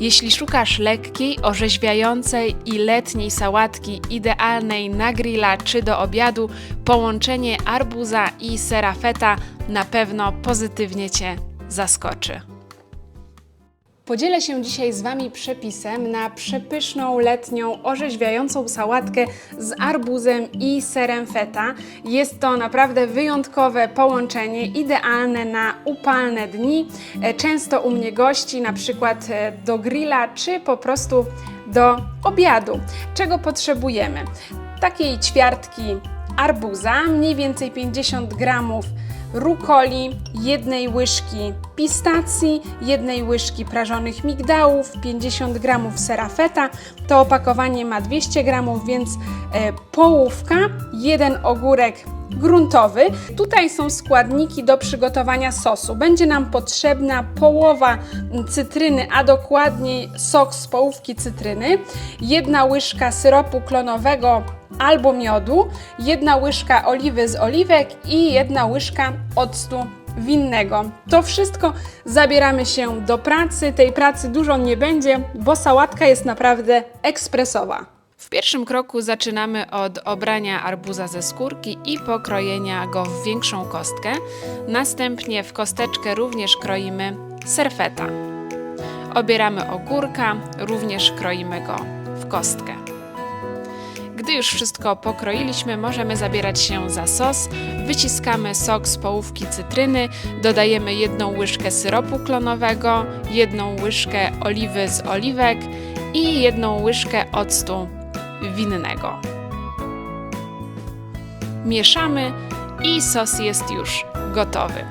Jeśli szukasz lekkiej, orzeźwiającej i letniej sałatki idealnej na grilla czy do obiadu, połączenie arbuza i sera feta na pewno pozytywnie Cię zaskoczy. Podzielę się dzisiaj z Wami przepisem na przepyszną, letnią, orzeźwiającą sałatkę z arbuzem i serem feta. Jest to naprawdę wyjątkowe połączenie, idealne na upalne dni. E, Często u mnie gości, na przykład e, do grilla, czy po prostu do obiadu. Czego potrzebujemy? Takiej ćwiartki arbuza, mniej więcej 50 gramów rukoli, jednej łyżki pistacji, jednej łyżki prażonych migdałów, 50 gramów sera feta. To opakowanie ma 200 gramów, więc e, połówka, jeden ogórek gruntowy. Tutaj są składniki do przygotowania sosu. Będzie nam potrzebna połowa cytryny, a dokładniej sok z połówki cytryny, jedna łyżka syropu klonowego albo miodu, jedna łyżka oliwy z oliwek i jedna łyżka octu winnego. To wszystko zabieramy się do pracy. Tej pracy dużo nie będzie, bo sałatka jest naprawdę ekspresowa. W pierwszym kroku zaczynamy od obrania arbuza ze skórki i pokrojenia go w większą kostkę. Następnie w kosteczkę również kroimy serfeta. Obieramy ogórka, również kroimy go w kostkę. Gdy już wszystko pokroiliśmy, możemy zabierać się za sos. Wyciskamy sok z połówki cytryny, dodajemy jedną łyżkę syropu klonowego, jedną łyżkę oliwy z oliwek i jedną łyżkę octu winnego. Mieszamy i sos jest już gotowy.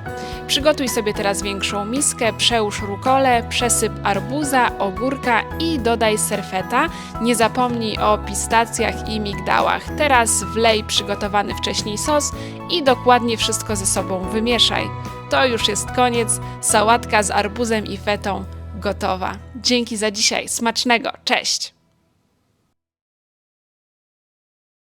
Przygotuj sobie teraz większą miskę, przełóż rukole, przesyp arbuza, ogórka i dodaj serfeta. Nie zapomnij o pistacjach i migdałach. Teraz wlej przygotowany wcześniej sos i dokładnie wszystko ze sobą wymieszaj. To już jest koniec. Sałatka z arbuzem i fetą gotowa. Dzięki za dzisiaj. Smacznego. Cześć!